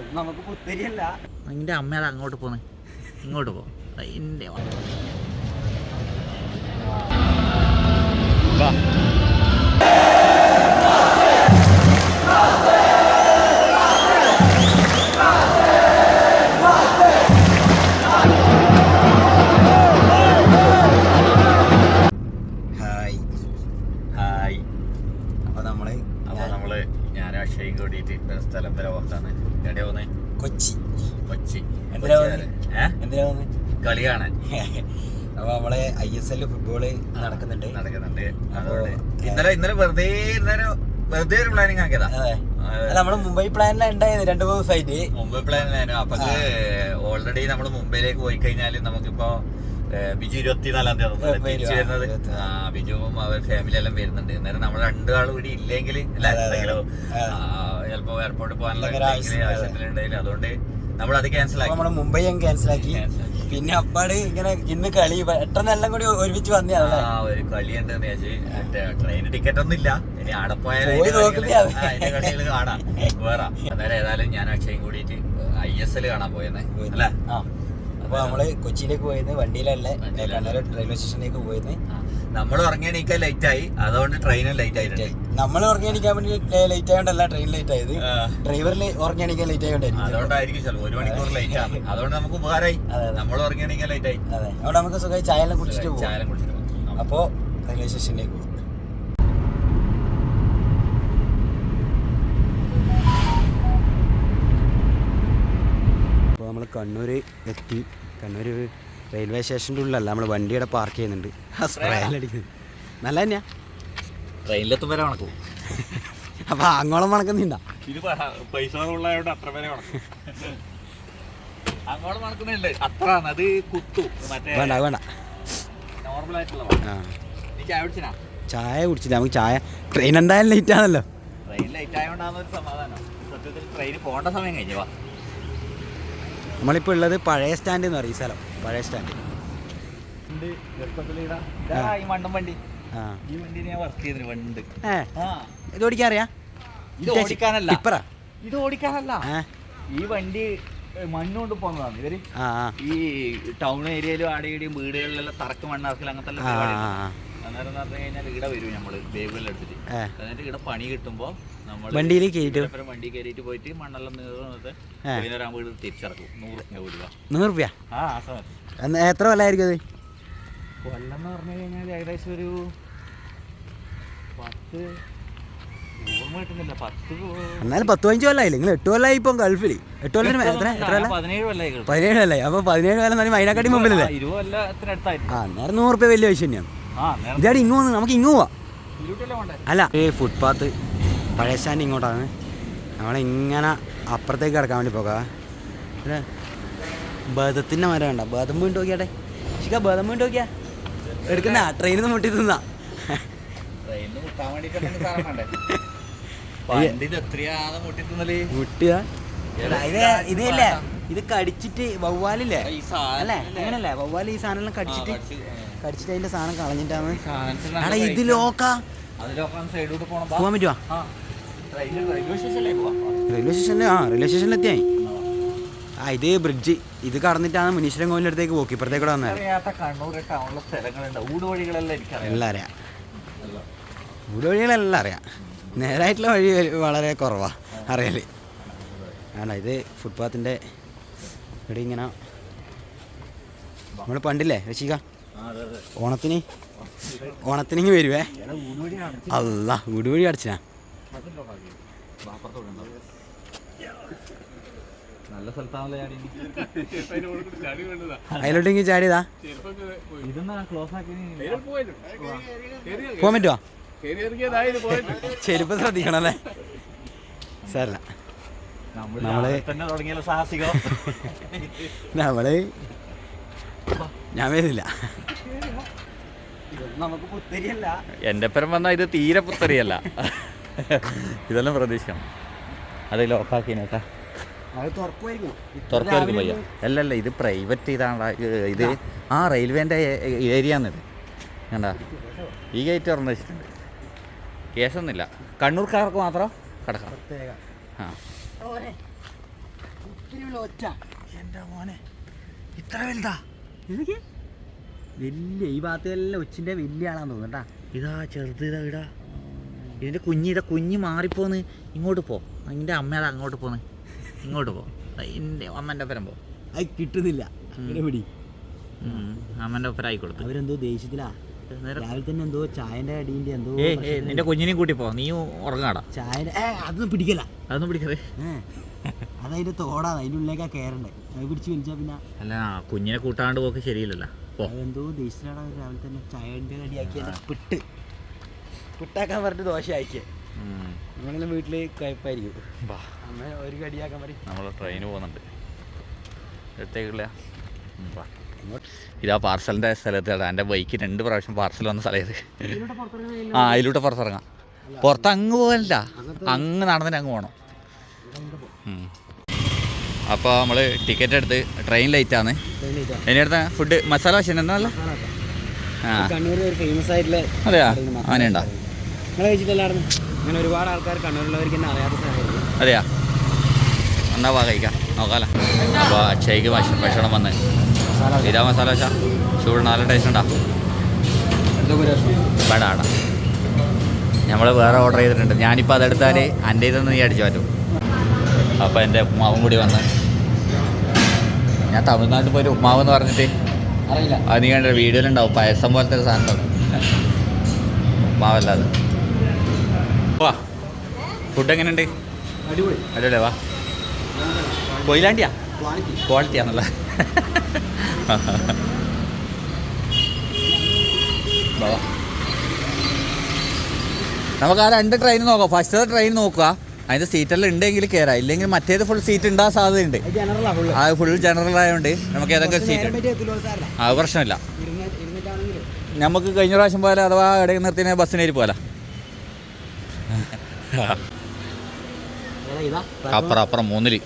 നമുക്ക് പുത്തരിയല്ല. നിന്റെ അമ്മയുടെ അങ്ങോട്ട് പോന്നെ. ഇങ്ങോട്ട് പോ. എന്റെ കളി കാണാൻ. അപ്പൊ നമ്മളെ ഐ എസ് എൽ ഫുട്ബോൾ നടക്കുന്നുണ്ട്. നടക്കുന്നുണ്ട്. ഇന്നലെ ഇന്നലെ വെറുതെ ഇന്നലെ വെറുതെ ഒരു പ്ലാനിങ് ആക്കിയതാ. നമ്മൾ മുംബൈ പ്ലാനിലുണ്ടായിരുന്നു രണ്ടു മൂന്ന് ദിവസമായിട്ട് മുംബൈ പ്ലാനിലായിരുന്നു അപ്പൊ ഓൾറെഡി നമ്മൾ മുംബൈയിലേക്ക് പോയി കഴിഞ്ഞാൽ നമുക്കിപ്പോ ബിജു ഇരുപത്തിനാലാം തീയതി. തിരിച്ചു വരുന്നത്. ബിജുവും അവർ ഫാമിലി എല്ലാം വരുന്നുണ്ട്. അന്നേരം നമ്മൾ രണ്ടാളും കൂടി ഇല്ലെങ്കിൽ അല്ല. ചിലപ്പോ എയർപോർട്ടിൽ പോകാനുള്ള ആവശ്യത്തിലുണ്ടെങ്കിൽ അതുകൊണ്ട് നമ്മൾ അത് ക്യാൻസൽ ആക്കി. നമ്മൾ മുംബൈ അങ്ങ് ക്യാൻസലാക്കി ആക്കി. പിന്നെ അപ്പാട് ഇങ്ങനെ ഇന്ന് കളി പെട്ടെന്ന് എല്ലാം കൂടി ഒരുമിച്ച് വന്നതല്ലേ ഒരു കളിയുണ്ടെന്ന് വിചാരിച്ച്. ട്രെയിൻ ടിക്കറ്റ് ഒന്നും ഇല്ല. ഇനി അവിടെ പോയാലും കാണാം. വേറെ. അന്നേരം ഏതായാലും ഞാൻ അക്ഷയും കൂടിയിട്ട് ഐ എസ് എൽ കാണാൻ പോയെന്നേ അല്ലേ? അപ്പൊ നമ്മൾ കൊച്ചിയിലേക്ക് പോയത് വണ്ടിയിലല്ലേ? വണ്ടിയിലല്ലേ. കണ്ണൂർ റെയിൽവേ സ്റ്റേഷനിലേക്ക് പോയത് നമ്മൾ ഉറങ്ങിയണിക്കാൻ ലൈറ്റ് ആയി. അതുകൊണ്ട് ട്രെയിനും ലൈറ്റ് ആയിട്ടുണ്ട്. നമ്മൾ ഉറങ്ങിയണിക്കാൻ വേണ്ടി ലൈറ്റ് ആയതുകൊണ്ടല്ല ട്രെയിൻ ലൈറ്റ് ആയത്. ഡ്രൈവറിൽ ഉറങ്ങിയണിക്കാൻ ലൈറ്റ് ആയതുകൊണ്ടായിരിക്കും അതുകൊണ്ടായിരിക്കും ചിലപ്പോൾ ഒരു മണിക്കൂർ ലൈറ്റ് ആണ്. അതുകൊണ്ട് നമുക്ക് ഉപകാരമായി. നമ്മൾ ഉറങ്ങിയണിക്കാൻ ലൈറ്റ് ആയി. അതെ. അവിടെ നമുക്ക് സുഖമായി ചായ എല്ലാം കുടിച്ചിട്ട് പോകും ചായ കുടിച്ചിട്ട് പോകും. അപ്പോ റെയിൽവേ സ്റ്റേഷനിലേക്ക് പോകും അപ്പോൾ നമ്മൾ കണ്ണൂർ എത്തി. കണ്ണൂർ റെയിൽവേ സ്റ്റേഷന്റെ ഉള്ളിലല്ല നമ്മൾ വണ്ടിയുടെ പാർക്ക് ചെയ്യുന്നുണ്ട്. ആ സ്പ്രേയിലടിക്കുന്നത് നല്ല തന്നെയാ. ട്രെയിനിലെത്തും വരെ കണക്കും അപ്പോൾ അങ്ങോളം മണക്കുന്നുണ്ടാ ഇത് പൈസ അത്ര വരെ കണക്കും അത്ര അത് കുത്തു. മറ്റേ വേണ്ട വേണ്ട. നോർമൽ ആയിട്ടുള്ള ചായ കുടിച്ചില്ല. നമുക്ക് ചായ ട്രെയിൻ എന്തായാലും ലേറ്റ് ആണല്ലോ. ട്രെയിൻ ലേറ്റ് ആയതുകൊണ്ടാണ് ഒരു സമാധാനം. സത്യത്തിൽ ട്രെയിൻ പോകേണ്ട സമയം കഴിഞ്ഞു. വാ. നമ്മളിപ്പോൾ ഉള്ളത് പഴയ സ്റ്റാൻഡ് എന്ന് പറയും ഈ സ്ഥലം. പഴയ സ്റ്റാൻഡ്. ഇതാ ഓടിക്കാൻ അറിയാം? ഇത് ഓടിക്കാനല്ല. ടിപ്പറാ? ഇത് ഓടിക്കാനല്ല. ഈ വണ്ടി മണ്ണുകൊണ്ട് മണ്ണ് കൊണ്ട് പോകുന്നതാണ് ഇവർ ഈ ടൗൺ ഏരിയയിലും ആടെയും വീടുകളിലെല്ലാം തറക്ക് മണ്ണാർക്കൽ അങ്ങനത്തെ അന്നേരം എന്ന് പറഞ്ഞു കഴിഞ്ഞാൽ ഇവിടെ വരും നമ്മൾ ബേബുകളിൽ എടുത്തിട്ട് ഏ. എന്നിട്ട് ഇവിടെ പണി കിട്ടുമ്പോൾ നമ്മൾ വണ്ടിയിൽ കയറ്റും വണ്ടി കയറിയിട്ട് പോയിട്ട് മണ്ണെല്ലാം നീർന്നിട്ട് ഏ. വൈകുന്നേരം വീട് തിരിച്ചിറക്കും. നൂറ് രൂപ കൊടുക്കുക നൂറ് റുപ്യ ആ ആ സമയത്ത്. എത്ര കൊല്ലമായിരിക്കും അത്? കൊല്ലം എന്ന് പറഞ്ഞു കഴിഞ്ഞാൽ ഏകദേശം ഒരു പത്ത് എന്നാലും പത്ത് പതിനഞ്ച് കൊല്ലായി നിങ്ങൾ എട്ട് കൊല്ലായി ഇപ്പം ഗൾഫിൽ എട്ട് കൊല്ലം എത്ര എത്ര പതിനേഴ് കൊല്ലായി അപ്പൊ പതിനേഴ് കൊല്ലമായി അപ്പോൾ പതിനേഴ് കൊല്ലം തന്നെ അതിനെക്കാട്ടി മുമ്പിലല്ലേ? ആ, അന്നേരം നൂറ് റുപ്യ വലിയ പൈസ തന്നെയാണ്. ഇതാടി ഇങ്ങ് വന്ന് നമുക്ക് ഇങ്ങ് പോവാം. അല്ല ഈ ഫുട്പാത്ത് പഴയ സ്റ്റാൻഡ് ഇങ്ങോട്ടാണ്. നമ്മളിങ്ങനെ അപ്പുറത്തേക്ക് കിടക്കാൻ വേണ്ടി പോകാം. അല്ലേ? ബദത്തിന്റെ മരം വേണ്ട ബദം വീണ്ടും നോക്കിയാട്ടെ? ശിക്ക ബദം വീണ്ടും നോക്കിയാ? എടുക്കുന്ന ട്രെയിനിൽ നിന്ന് മുട്ടി തിന്നാ. മുട്ടിയാ? ഇത് ഇതില്ലേ ഇത് കടിച്ചിട്ട് വവ്വാലില്ലേ? അല്ലേ? അങ്ങനല്ലേ വവ്വാലി ഈ സാധനം കടിച്ചിട്ട്. കടിച്ചിട്ട് അതിന്റെ സാധനം കളഞ്ഞിട്ടാണ്. എടാ ഇത്. ലോക്കാ. പോകാൻ പറ്റുവാ? റെയിൽവേ സ്റ്റേഷനിൽ ആ റെയിൽവേ സ്റ്റേഷനിൽ എത്തിയായി ആ ഇത് ബ്രിഡ്ജ് ഇത് കടന്നിട്ടാണ് മുനീശ്വരൻ കോവിലിന്റെ അടുത്തേക്ക് പോക്കി. ഇപ്പുറത്തേക്കൂടെ വന്നത് ഊട് എല്ലാം അറിയാം. ഇവിടെ വഴികളെല്ലാം അറിയാം. നേരായിട്ടുള്ള വഴി വളരെ കുറവാണ് അറിയൽ. വേണ്ട ഇത് ഫുട്പാത്തിന്റെ ഇവിടെ ഇങ്ങനെ നമ്മൾ പണ്ടില്ലേ രക്ഷിക്ക. ഓണത്തിന്? ഓണത്തിനിങ്ങ് വരുവേ. അല്ല വീട് വഴി ഉണ്ടോ? നല്ല സ്ഥലത്താണല്ലോ ചാടിയതാ? പോകാൻ പറ്റുമോ ചെരുപ്പ് ശ്രദ്ധിക്കണല്ലേ? സാരല്ല. നമ്മൾ നമ്മൾ രാവിലെ തന്നെ തുടങ്ങിയല്ലോ സാഹസികം. നമ്മൾ ഞാൻ വരുന്നില്ല നമുക്ക് പുത്തരിയല്ല. എന്റെ പരം പറഞ്ഞാൽ ഇത് തീരെ പുത്തരിയല്ല. ഇതെല്ലാം പ്രതീക്ഷിക്കണം. അതെ ലോക്കാക്കിനേട്ടാ തുറക്കുമായിരിക്കും അല്ല അല്ല ഇത് പ്രൈവറ്റ് ഇതാണ് ഇത് ആ റെയിൽവേന്റെ ഏരിയ ഇത് കണ്ടാ? ഈ ഗേറ്റ് തുറന്നു വെച്ചിട്ടുണ്ട്. കേസൊന്നുമില്ല കണ്ണൂർക്കാർക്ക് മാത്രം കിടക്കാം പ്രത്യേക. ആ. ഒറ്റ. എന്റെ മോനെ ഇത്ര വലുതാ? വലിയ ഈ ഭാഗത്തെല്ലാം ഒച്ചിന്റെ വലിയ ആളാന്ന് തോന്നുന്നു കേട്ടാ. ഇതാ ചെറുത് ഇതാ ഇടാ. ഇതിന്റെ കുഞ്ഞ് ഇതാ കുഞ്ഞ് മാറിപ്പോന്ന്. ഇങ്ങോട്ട് പോ. അതിന്റെ അമ്മ അത് അങ്ങോട്ട് പോന്ന്. ഇങ്ങോട്ട് പോ. എന്റെ അമ്മന്റെ ഒപ്പരം പോ. അത് കിട്ടുന്നില്ല. പിടി. അമ്മന്റെ ഒപ്പരം ആയിക്കൊടുത്തു അവരെന്തോ ദേഷ്യത്തിലാ. രാവിലെ തന്നെ എന്തോ ചായന്റെ അടീന്റെ എന്തോ നിന്റെ കുഞ്ഞിനെയും കൂട്ടി പോ. നീ ഉറങ്ങാടാ. ചായ അതൊന്നും പിടിക്കല അതൊന്നും പിടിക്കതേ. അതായത് അതതിന്റെ തോടാ അതിന്റെ ഉള്ളിലേക്കാ കയറണ്ടേ അത് പിടിച്ച് വലിച്ചാ പിന്നെ അല്ല കുഞ്ഞിനെ കൂട്ടാണ്ട് പോക്ക് ശരിയില്ലല്ലോ. അതെന്തോ അവർ രാവിലെ തന്നെ ചായന്റെ അടിയാക്കി പിട്ട്. പിട്ടാക്കാൻ പറഞ്ഞിട്ട് ദോശ ആക്കിയേ അങ്ങനെ നമ്മളെല്ലാം വീട്ടിൽ കുഴപ്പമായിരിക്കും അമ്മ ഒരു കടിയാക്കാൻ പറയും. നമ്മൾ ട്രെയിന് പോകുന്നുണ്ട്. എടുത്തേക്കില്ല. ഇതാ പാർസലിന്റെ സ്ഥലത്താണ് എന്റെ ബൈക്ക് രണ്ട് പ്രാവശ്യം പാർസൽ വന്ന സ്ഥലത്ത് ആ അതിലൂടെ പുറത്തിറങ്ങാം. പുറത്ത് അങ്ങ് പോകാനില്ല അങ്ങ് നടന്നിട്ട് അങ്ങ് പോകണം അപ്പോൾ നമ്മൾ ടിക്കറ്റ് എടുത്ത് ട്രെയിൻ ലേറ്റാണ് ഇനി അടുത്ത ഫുഡ് മസാല വശം എന്നല്ല ആ. കണ്ണൂർ ഒരു ഫേമസ് ആയിട്ടുള്ള അതെയാ? അങ്ങനെയുണ്ടോ നിങ്ങൾ കഴിച്ചിട്ടല്ലായിരുന്നു അങ്ങനെ ഒരുപാട് ആൾക്കാർ കണ്ണൂരിലുള്ളവർക്ക് തന്നെ അറിയാത്ത സാധനമായിരുന്നു അതെയാ? എന്നാ വാ കഴിക്കാം. നോക്കാലോ. അപ്പോൾ അക്ഷയ്ക്ക് ഭക്ഷ- ഭക്ഷണം വന്ന്. ഇതാ മസാല വെച്ചാ ചൂട് നാല് ടേസ്റ്റ് ഉണ്ടാ? വേണ്ട വേണ്ട നമ്മൾ വേറെ ഓർഡർ ചെയ്തിട്ടുണ്ട്. ഞാനിപ്പോൾ അതെടുത്താൽ എന്റെ ഇതൊന്ന് നീ അടിച്ചു മാറ്റും. അപ്പോൾ എന്റെ ഉപ്മാവും കൂടി വന്ന്. ഞാൻ തമിഴ്നാട്ടിൽ പോയി ഉമ്മാവ് ഉപ്മാവ് എന്ന് പറഞ്ഞിട്ട് അറിയില്ല. അത് നീ കണ്ട വീഡിയോയിലുണ്ടാവും. പായസം പോലത്തെ ഒരു സാധനം ഉപ്മാവല്ലാതെ വാ. ഫുഡ് എങ്ങനെയുണ്ട്? അടിപൊളി. അടിപൊളി വാ. കൊയിലാണ്ടിയാ? ക്വാളിറ്റി. ആണല്ലേ. നമുക്ക് ആ രണ്ട് ട്രെയിൻ നോക്കാം. ഫസ്റ്റത്തെ ട്രെയിൻ നോക്കുക. അതിന്റെ സീറ്റെല്ലാം ഉണ്ടെങ്കിൽ കയറാം ഇല്ലെങ്കിൽ മറ്റേത് ഫുൾ സീറ്റ് ഉണ്ടാകാൻ സാധ്യതയുണ്ട്. അത് ഫുൾ ജനറൽ ആയതുകൊണ്ട് നമുക്ക് ഏതൊക്കെ സീറ്റ് ആ പ്രശ്നമില്ല. നമുക്ക് കഴിഞ്ഞ പ്രാവശ്യം പോലെ അഥവാ ഇടയിൽ നിർത്തിയ ബസ്സിനേരി പോലെ അപ്പുറം അപ്പുറം മൂന്നിൽ.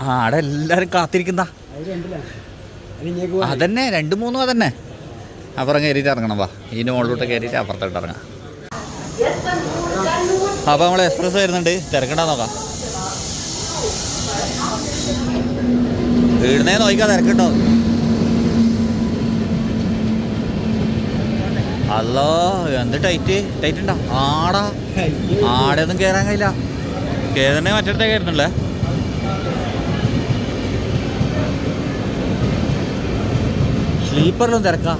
ആ അവിടെ എല്ലാവരും കാത്തിരിക്കുന്ന. അതന്നെ രണ്ടു മൂന്നും അതന്നെ. അപ്പുറം കയറിയിട്ട് ഇറങ്ങണം വാ. ഇതിന്റെ മുകളിലോട്ട് കയറിയിട്ട് അപ്പുറത്തോട്ട് ഇറങ്ങാം. അപ്പോൾ നമ്മൾ എക്സ്പ്രസ് വരുന്നുണ്ട്. തിരക്കണ്ടാ നോക്കാം. വീടുന്നേ നോക്കാം തിരക്കുണ്ടോ? അല്ലോ എന്ത് ടൈറ്റ് ടൈറ്റ് ഉണ്ടോ? ആടാ. ആടെയൊന്നും കയറാൻ കഴിയില്ല. കയറണേ മറ്റേ കയറുന്നുള്ളേ സ്ലീപ്പറിലും തിരക്കാം.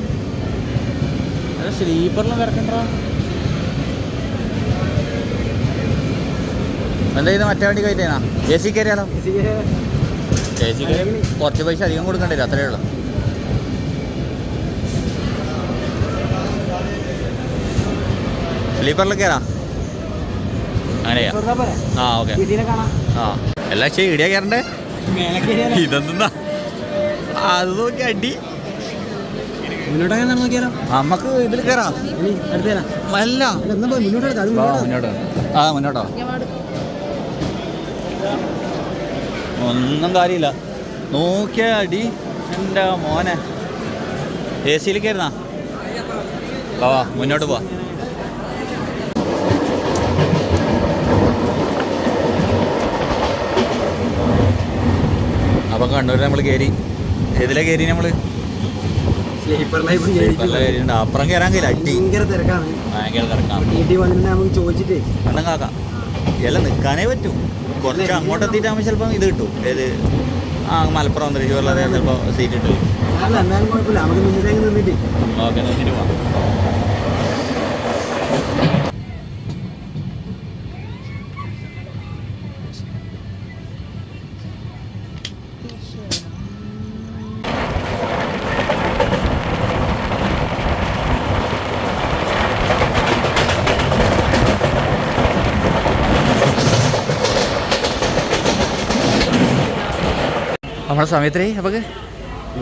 സ്ലീപ്പറിലും തിരക്കണ്ടോ എന്താ ഇത് മറ്റേ വണ്ടി കയറ്റിയാ എ സി കയറിയാലോ എ സി കുറച്ച് പൈസ അധികം കൊടുക്കണ്ടേ അത്രേ അത്രയേ ഉള്ളൂ. സ്ലീപ്പറിൽ കയറാം. അങ്ങനെയാ? ആ ഓക്കെ. ആ എല്ലാം ചെയ്യ ഇടിയാ കയറണ്ടേ? ഇതെന്താ അത് നോക്കി അടി. നമുക്ക് ഇതിൽ കയറാം. അല്ല. മുന്നോട്ട് ആ മുന്നോട്ടോ ഒന്നും കാര്യമില്ല. നോക്കിയ അടി. എന്റെ മോനെ. എ സിയിലേക്കായിരുന്നാ വാ മുന്നോട്ട് പോവാ. അപ്പം കണ്ണൂർ നമ്മൾ കയറി ഏതിലെ കയറി നമ്മൾ അപ്പുറം കയറാൻ കഴിയില്ല. ഭയങ്കര തിരക്കാണ്. ഭയങ്കര തിരക്കാണ്. വീട്ടിൽ വന്നിട്ട് നമുക്ക് ചോദിച്ചിട്ട്. വെള്ളം കാക്കാം. എല്ലാം നിൽക്കാനേ പറ്റും. കുറച്ച് അങ്ങോട്ട് എത്തിയിട്ടാകുമ്പോൾ ചിലപ്പം ഇത് കിട്ടും. ഏത്? ആ മലപ്പുറം തൃശ്ശൂരിലതെ ചിലപ്പോൾ സീറ്റ് കിട്ടും. ഓക്കെ നിന്നിട്ട് ഓക്കെ സമയത്തിലേ അപ്പോൾ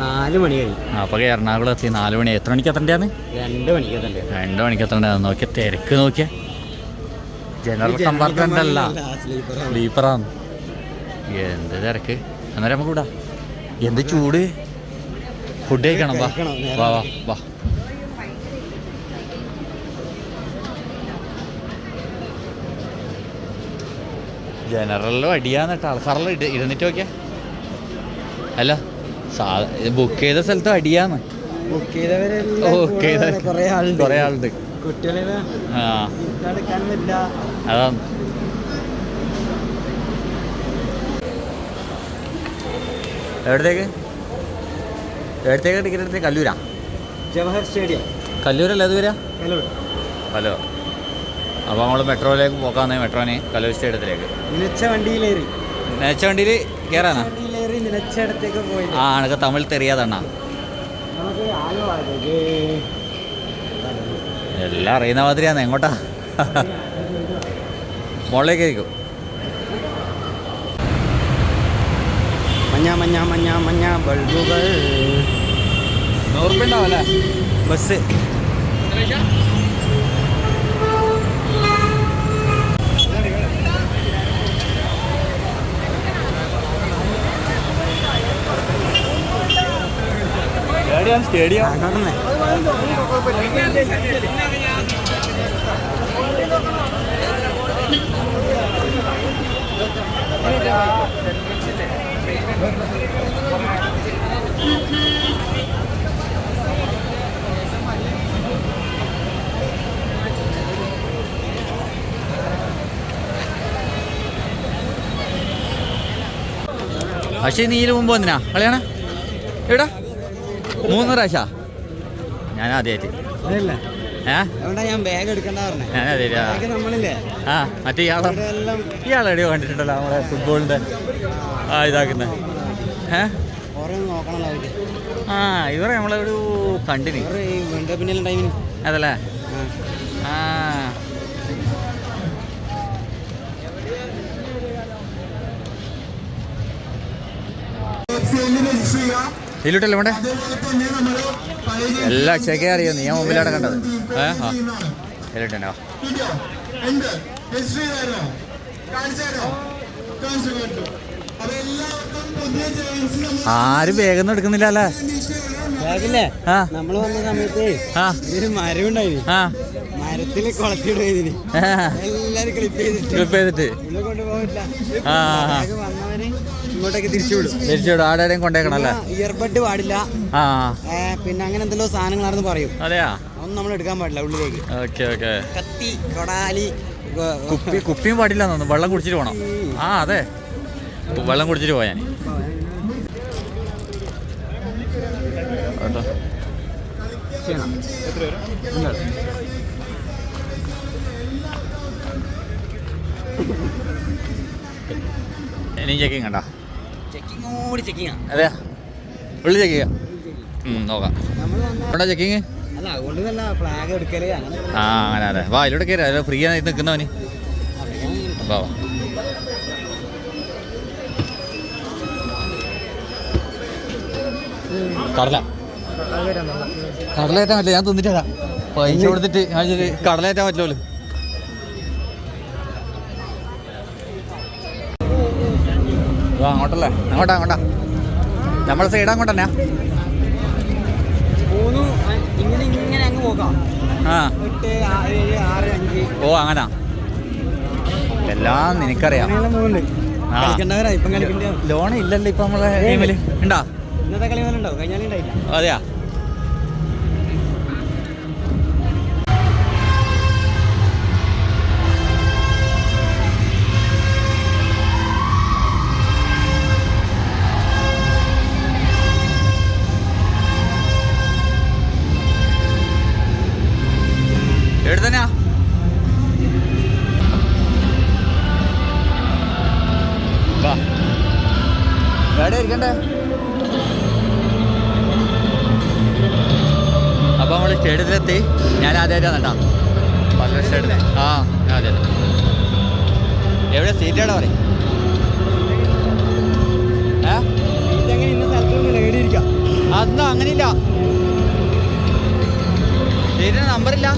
നാല് മണി കഴിഞ്ഞു. അപ്പോൾ എറണാകുളം എത്തി. നാല് മണി. എത്ര മണിക്ക് എത്തണ്ടാന്ന്? രണ്ട് മണിക്ക് തന്നെ രണ്ട് മണിക്ക് എത്തണ്ടാന്ന് നോക്കിയ തിരക്ക് നോക്കിയ. ജനറൽ കമ്പാർട്ട്മെന്റ് അല്ല സ്ലീപ്പറാന്ന് സ്ലീപ്പറാണ് എന്ത് തിരക്ക്? അന്നേരം നമുക്ക് വിടാം എന്ത് ചൂട്? ഫുഡ് കഴിക്കണം വാ. വാ വാ വാ. ജനറലിലും അടിയാന്നിട്ട് ആൾക്കാരെല്ലാം ഇട് ഇരുന്നിട്ട് നോക്കിയാ. അല്ല ബുക്ക് ചെയ്ത സ്ഥലത്ത് അടിയാന്ന് ബുക്ക് ചെയ്തവരെല്ലാം ബുക്ക് ചെയ്ത കുറേ ആളുണ്ട്. അതാണ് എവിടത്തേക്ക്? എവിടത്തേക്ക് ടിക്കറ്റ് എടുത്തേ? കല്ലൂരാ? ജവഹർ സ്റ്റേഡിയം. കല്ലൂരല്ല അത് വരാ ഹലോ അപ്പോൾ നമ്മൾ മെട്രോയിലേക്ക് പോക്കാന്നേ മെട്രോനെ കല്ലൂർ സ്റ്റേഡിയത്തിലേക്ക്. നെച്ച വണ്ടിയിലേറി. നേച്ച വണ്ടിയിൽ കയറാനാ ആ എനക്ക് തമിഴ് തെറിയാതണ്ണ. എല്ലാം അറിയുന്ന മാതിരിയാണ് എങ്ങോട്ടാ? മുകളിലേക്ക് ആയിരിക്കും മഞ്ഞ മഞ്ഞ മഞ്ഞ മഞ്ഞ ബൾബുകൾ. നൂറുപ്യ ഉണ്ടാവല്ലേ ബസ്. സ്റ്റേഡിയം കാണുന്നേ പക്ഷേ നീ ഇതിന് മുമ്പ് വന്നിനാ? കളിയാണ്? എവിടാ? മൂന്ന് പ്രാവശ്യ? ഞാൻ ആദ്യമായിട്ട് ആ. മറ്റേ ഇയാളെ ഇയാളെവിടെയോ കണ്ടിട്ടുണ്ടല്ലോ നമ്മളെ ഫുട്ബോളിന്റെ ആ ഇതാക്കുന്നത് ഏ? ഇവരെ കണ്ടിന്. അതല്ലേ? ആ. ഇതിലോട്ടല്ലേ വേണ്ടേ എല്ലാ ചെക്കേ അറിയോ? നീ ഞാൻ മുമ്പിലാണ് കണ്ടത്. ഏ? ആ. ഇതിലോട്ടോ ഉണ്ട്. ഹിസ്റ്ററി തരണോ കാണിച്ചു കാണിച്ചു കേട്ടു. ആരും വേഗം എടുക്കുന്നില്ല അല്ലേ? നമ്മൾ വന്ന സമയത്ത് ഒരു മരം ഉണ്ടായിരുന്നു മരത്തിൽ കൊളത്തിടുക ഇതിന് എല്ലാരും ക്ലിപ്പ് ചെയ്തിട്ട്. ക്ലിപ്പ് ചെയ്തിട്ട്. ഇങ്ങോട്ടേക്ക് തിരിച്ചു വിടും. തിരിച്ചോട് ആടെയും കൊണ്ടേക്കണം അല്ലേ? ഇയർബഡ് പാടില്ല. പിന്നെ അങ്ങനെ എന്തെല്ലോ സാധനങ്ങളാണെന്ന് പറയും. അതെയാ? ഒന്നും നമ്മൾ എടുക്കാൻ പാടില്ല ഉള്ളിലേക്ക്. Okay okay. കത്തി കൊടാലി കുപ്പി കുപ്പിയും പാടില്ല വെള്ളം കുടിച്ചിട്ട് പോകണം ആ അതെ. വെള്ളം കുടിച്ചിട്ട് പോയാ കേട്ടോ. ചെയ്യണം. ഇനി ചെക്കിങ് കണ്ടാ? ചെക്കിങ് കൂടി ചെക്കിങ് അതെ ഉള്ളി ചെക്ക് ചെയ്യാം. നോക്കാം. നമ്മൾ ചെക്കിങ് അല്ല ആ അങ്ങനെ അതെ. വാ ഇതിലൂടെ കയറി ഫ്രീ ആയി നിൽക്കുന്നവന്. വാ വാ. കടല കടലേറ്റാൻ പറ്റില്ല ഞാൻ തിന്നിട്ടാ പൈസ കൊടുത്തിട്ട് കടലേറ്റാൻ പറ്റുമല്ലോ അങ്ങോട്ടല്ലേ? അങ്ങോട്ടാ അങ്ങോട്ടാ. നമ്മളെ സൈഡ് അങ്ങോട്ടാ ഓ അങ്ങനാ. എല്ലാം നിനക്കറിയാം. ലോൺ ഇല്ലല്ലോ ഇപ്പൊ നമ്മളെ ടീമിൽ. ഉണ്ടാ? അതെയാ? അതൊന്നും അങ്ങനെയില്ല. ശരി നമ്പറില്ല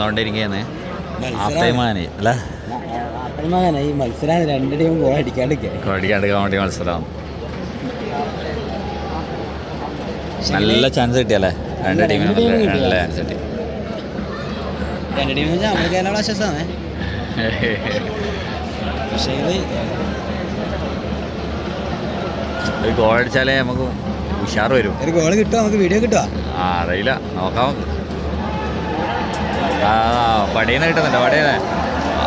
നടന്നുകൊണ്ടിരിക്കുകയാണ് അല്ലേ? ഈ മത്സരം രണ്ട് ടീം ഗോൾ അടിക്കാണ്ടിരിക്കുക കളിക്കാണ്ടിരിക്കാൻ വേണ്ടി മത്സരം. നല്ല ചാൻസ് കിട്ടിയല്ലേ? രണ്ട് ടീമിനും നല്ല ചാൻസ് കിട്ടി. രണ്ട് ടീം വെച്ചാൽ നമ്മൾ കേരള ബ്ലാസ്റ്റേഴ്സാണ്. പക്ഷേ ഇത് ഒരു ഗോൾ അടിച്ചാലേ നമുക്ക് ഉഷാർ വരും. ഒരു ഗോൾ കിട്ടുമോ നമുക്ക് വീഡിയോ കിട്ടുമോ ആ അറിയില്ല. നോക്കാം. നമുക്ക്. ആ പടിയെന്ന് കിട്ടുന്നുണ്ട്? പടിയെന്ന്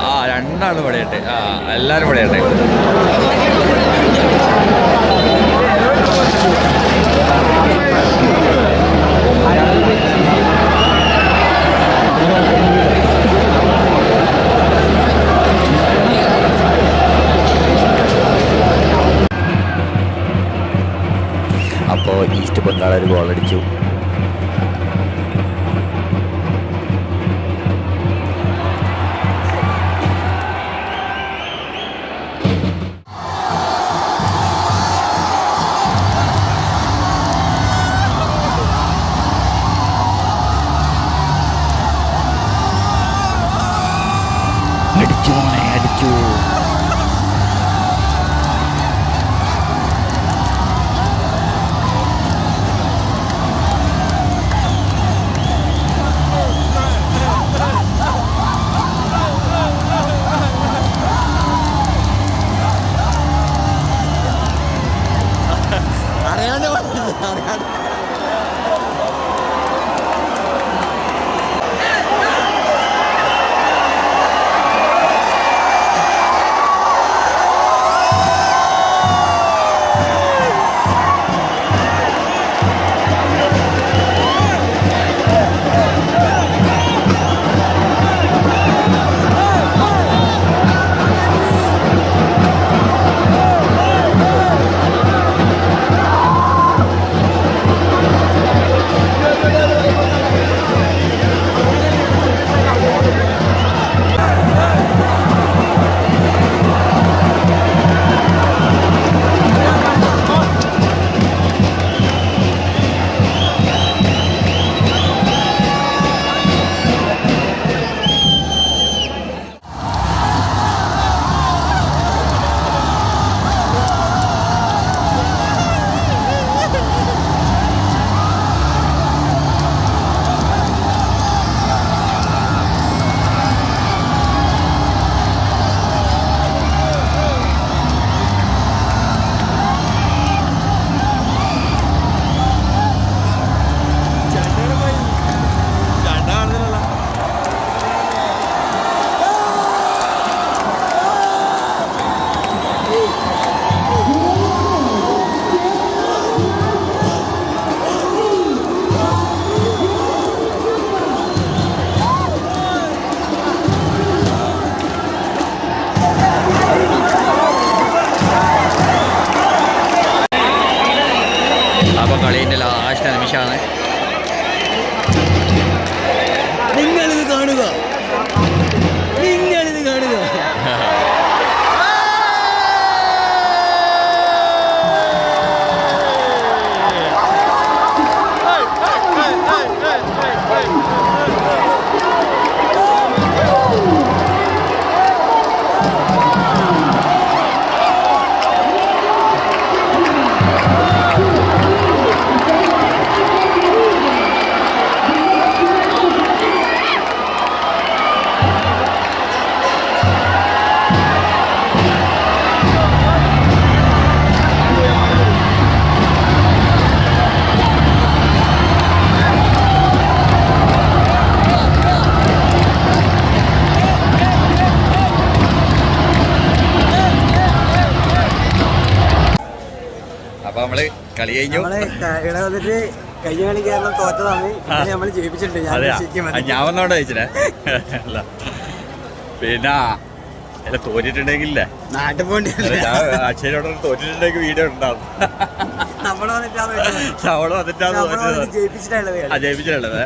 ആ രണ്ടാൾ പടയട്ടെ ആ എല്ലാവരും പടയട്ടെ അപ്പോൾ ഈസ്റ്റ് ബംഗാൾ ഒരു ഗോൾ നമ്മൾ കളി കഴിഞ്ഞു. നമ്മൾ ക- ഇവിടെ വന്നിട്ട് കഴിഞ്ഞ കളി കേരളം തോറ്റതാണ്. നമ്മൾ ജയിപ്പിച്ചിട്ടുണ്ട്. ഞാൻ വന്നോണ്ട് ചോദിച്ചില്ലേ അല്ല. പിന്നെ അല്ല തോറ്റിട്ടുണ്ടെങ്കിൽ നാട്ടിൽ ഞാൻ അക്ഷരോട് തോറ്റിട്ടുണ്ടെങ്കിൽ വീഡിയോ ഉണ്ടാവും. നമ്മൾ വന്നിട്ടാണ് ജയിപ്പിച്ചിട്ടുള്ളത്.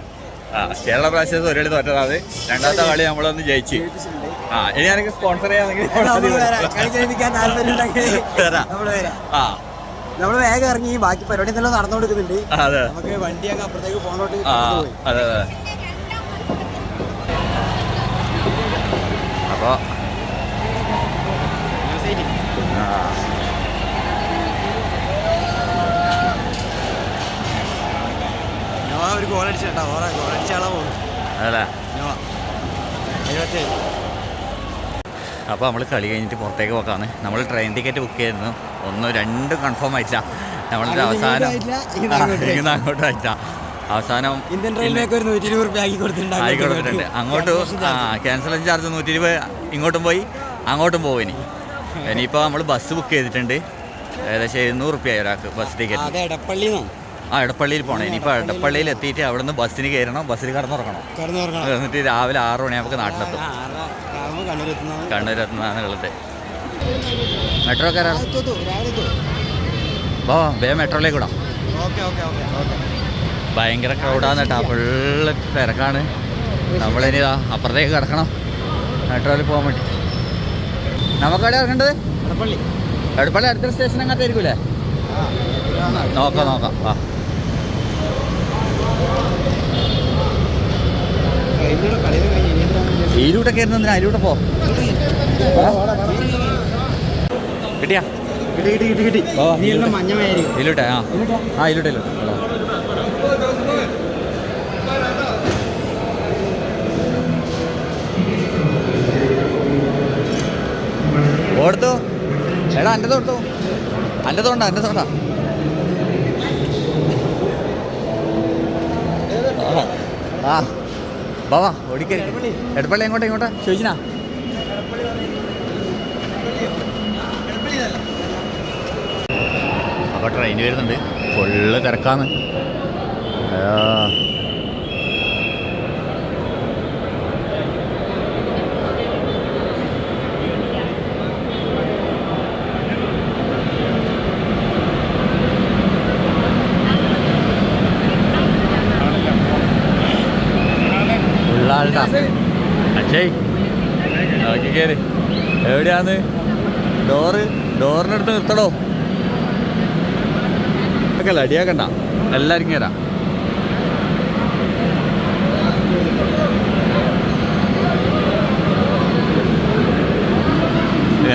ആ കേരള ബ്ലാസ്റ്റേഴ്സ് ഒരേടി തോറ്റതാണ്. രണ്ടാമത്തെ കളി നമ്മളൊന്ന് ജയിച്ച്. ആ ഇനി എനിക്ക് സ്പോൺസർ ചെയ്യാണെങ്കിൽ നമ്മൾ. കളി. നമ്മൾ ആ. നമ്മൾ വേഗം ഇറങ്ങി ബാക്കി പരിപാടി എന്തെല്ലാം നടന്നു കൊടുക്കുന്നുണ്ട് നമുക്ക് വണ്ടി അങ്ങ് അപ്പുറത്തേക്ക് പോകണോട്ട് അപ്പൊ അതെ അതെ. ഒരു ഗോൾ അടിച്ചേട്ടാ ഓറെ ഗോൾ അടിച്ചാളാ അതല്ലേ? അപ്പോൾ നമ്മൾ കളി കഴിഞ്ഞിട്ട് പുറത്തേക്ക് പോക്കാണ് നമ്മൾ ട്രെയിൻ ടിക്കറ്റ് ബുക്ക് ചെയ്തിരുന്നു. ഒന്നും രണ്ടും കൺഫേം ആയിട്ടില്ല. നമ്മളിത് അവസാനം അങ്ങോട്ട് ആയിട്ടില്ല, അങ്ങോട്ടും അവസാനം ഇന്ത്യൻ റെയിൽവേക്ക് ഒരു നൂറ്റി ഇരുപത് റുപ്യ ആക്കി കൊടുത്തിട്ടുണ്ട്. അങ്ങോട്ട് ആ ക്യാൻസലേഷൻ ചാർജ് നൂറ്റി ഇരുപത് ഇങ്ങോട്ടും പോയി അങ്ങോട്ടും പോകും ഇനി. ഇനിയിപ്പോൾ നമ്മൾ ബസ് ബുക്ക് ചെയ്തിട്ടുണ്ട്. ഏകദേശം എഴുന്നൂറ് റുപ്യ ഒരാൾക്ക് ബസ് ടിക്കറ്റ് ആ എടപ്പള്ളിയിൽ പോകണം ഇനിയിപ്പോൾ എടപ്പള്ളിയിൽ എത്തിയിട്ട് അവിടെ നിന്ന് ബസ്സിന് കയറണം. ബസ്സിൽ കടന്നുറങ്ങണം. കടന്നു തുറക്കണം എന്നിട്ട് രാവിലെ ആറ് മണിയാകുമ്പോൾ നാട്ടിലെത്തും. കണ്ണൂരെത്തുന്നതാണ് ഉള്ളത്. കയറാം രാവിലെ ഓ വേഗം മെട്രോയിലേക്ക് വിടാം ഭയങ്കര ക്രൗഡാന്ന് കേട്ടോ ഫുള്ള് തിരക്കാണ്. നമ്മളിനി അപ്പുറത്തേക്ക് കിടക്കണം. മെട്രോയിൽ പോകാൻ വേണ്ടി. നമുക്കവിടെ ഇറങ്ങേണ്ടത്? എടപ്പള്ളി. അടുത്ത സ്റ്റേഷൻ അങ്ങനത്തെ ആയിരിക്കൂലേ നോക്കാം. നോക്കാം ഇതിലൂടെ കളി കഴിഞ്ഞ് ഇനി ഈ അതിലൂടെ പോ. കിട്ടിയാ? കിട്ടി കിട്ടി കിട്ടി കിട്ടി. ഓ, മഞ്ഞമായിരിക്കും ആ. ആ ഇല്ലോട്ടെ ഇല്ലോട്ടെ. ഓടുത്തു. എടാ എന്റെ തോട്ടു എന്റെ തോണ്ട എന്റെ തോണ്ട ആ ബാവാ ഓടിക്കേ. എടപ്പള്ളി എങ്ങോട്ടാ ഇങ്ങോട്ടാ? ചോദിച്ചിനാ? അപ്പോൾ ട്രെയിൻ വരുന്നുണ്ട്. ഫുള്ള് തിരക്കാന്ന്. കയറി എവിടെയാന്ന്? ഡോറ് ഡോറിനടുത്ത് നിർത്തടോ ഒക്കെ അടിയാക്കണ്ട. എല്ലാവർക്കും കയറാം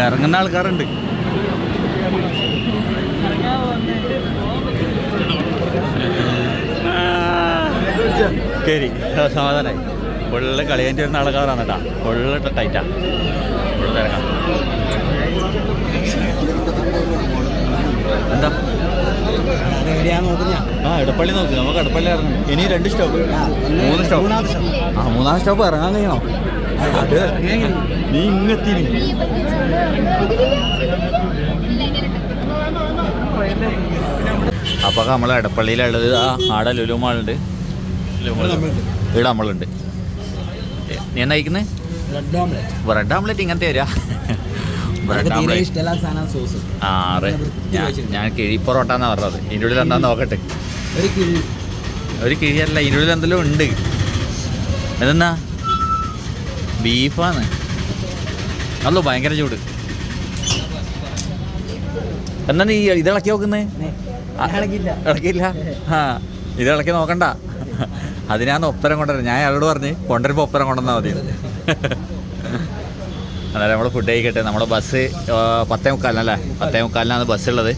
ഇറങ്ങുന്ന ആൾക്കാരുണ്ട്. ശരി സമാധാനായി. ഫുള്ള് കളി കഴിഞ്ഞ് വരുന്ന ആൾക്കാരാണ് കേട്ടാ. ഫുള്ള് ടൈറ്റാ ഫുള്ള് തിരക്കാം. എന്താ? ആ എടപ്പള്ളി നോക്ക്. നമുക്ക് എടപ്പള്ളി ഇറങ്ങണം. ഇനി രണ്ട് സ്റ്റോപ്പ്. മൂന്ന് സ്റ്റോപ്പ്. ആ മൂന്നാം സ്റ്റോപ്പ് ഇറങ്ങാൻ കഴിയണം? അത് നീ ഇങ്ങെത്തി അപ്പൊ അപ്പോൾ നമ്മൾ എടപ്പള്ളിയിലുള്ളത് ആ ആടെ ലുലുമാളുണ്ട്. ഇവിടെ നമ്മളുണ്ട്. നീ എന്നാ കഴിക്കുന്നത് റെഡ് ഓംലെറ്റ് ബ്രെഡ് ഇങ്ങനത്തെ വരിക ഞാൻ കിഴി പൊറോട്ട എന്നാ പറഞ്ഞത്. ഇതിന്റെ ഉള്ളിൽ എന്താ നോക്കട്ടെ? ഒരു കിഴി. ഒരു കിഴിയല്ല ഇതിന്റെ ഉള്ളിൽ എന്തെല്ലാം ഉണ്ട്. എന്താ ബീഫാണ് അല്ലോ ഭയങ്കര ചൂട്. എന്നാ നീ ഇത് ഇളക്കി നോക്കുന്നേ. ഇളക്കിയില്ല. ആ ഇത് ഇളക്കി നോക്കണ്ട. അതിനാന്ന് ഒപ്പരം കൊണ്ടുവരുന്നത് ഞാൻ അയാളോട് പറഞ്ഞ് കൊണ്ടുവരുമ്പോൾ ഒപ്പരം കൊണ്ടുവന്നാൽ മതി. അന്നേരം നമ്മൾ ഫുഡ് കഴിക്കട്ടെ. നമ്മുടെ ബസ് പത്തേ മുക്കാലിനല്ലേ പത്തേ മുക്കാലിനാണ് ബസ് ഉള്ളത്.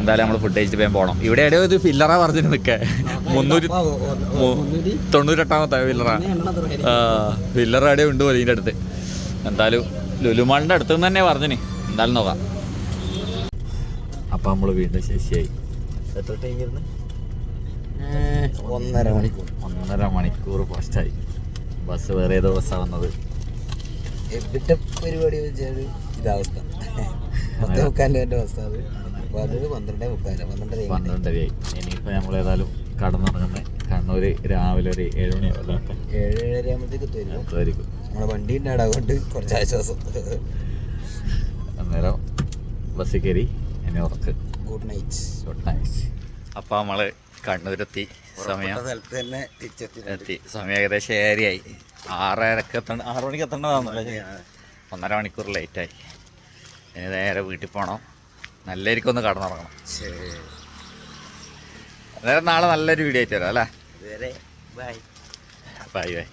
എന്തായാലും നമ്മൾ ഫുഡ് കഴിച്ചിട്ട് വേഗം പോകണം ഇവിടെ എവിടെയോ ഒരു ഫില്ലറാ പറഞ്ഞിട്ട് നിൽക്കേ. മുന്നൂറ്റി തൊണ്ണൂറ്റെട്ടാമത്തെ ഫില്ലറ ആ. ഫില്ലർ എവിടെയോ ഉണ്ട് പോലെ ഇതിന്റെ അടുത്ത്. എന്തായാലും ലുലുമാളിന്റെ അടുത്ത് നിന്ന് തന്നെ പറഞ്ഞിന്. എന്തായാലും നോക്കാം. അപ്പം നമ്മൾ വീണ്ടും ശശിയായി. എത്ര ടൈം ഇരുന്ന്? ഒന്നര മണിക്കൂർ. ഒന്നര മണിക്കൂർ ഫസ്റ്റായി ബസ് വേറെ ഏതോ ബസ്സാണ് വന്നത് എവിടെ പരിപാടി വെച്ചാൽ ഇതാവസ്ഥ. പത്ത് മുക്കാലിന്റെ അവസ്ഥ അത്. അപ്പൊ അത് പന്ത്രണ്ടേ മുക്കാല പന്ത്രണ്ടര പന്ത്രണ്ടരയായി ഇനിയിപ്പോൾ നമ്മൾ ഏതായാലും കടന്നിറങ്ങുന്നത് കണ്ണൂർ രാവിലെ ഒരു ഏഴ് മണി ഏഴ് ഏഴര ആകുമ്പോഴത്തേക്ക് നമ്മളെ വണ്ടി ഉണ്ടാവും കൊണ്ട് കുറച്ച് ആശ്വാസം. അന്നേരം ബസ്സിൽ കയറി എന്നെ ഉറക്ക്. ഗുഡ് നൈറ്റ് ഗുഡ് നൈറ്റ് അപ്പോൾ നമ്മൾ കണ്ണൂരെത്തി. സമയം സ്ഥലത്ത് തന്നെ തിരിച്ചെത്തി. എത്തി. സമയം ഏകദേശം ഏരിയായി ആറരക്ക് എത്തണ്ട ആറു മണിക്ക് എത്തണ്ടതാണല്ലോ ഒന്നര മണിക്കൂർ ലേറ്റായി. ഇനി നേരെ വീട്ടിൽ പോകണം നല്ല ഒന്ന് കടന്നുറങ്ങണം. ശരി. അന്നേരം നാളെ നല്ലൊരു വീഡിയോ ആയിട്ട് തരാം അല്ലേ? ബൈ. Bye bye.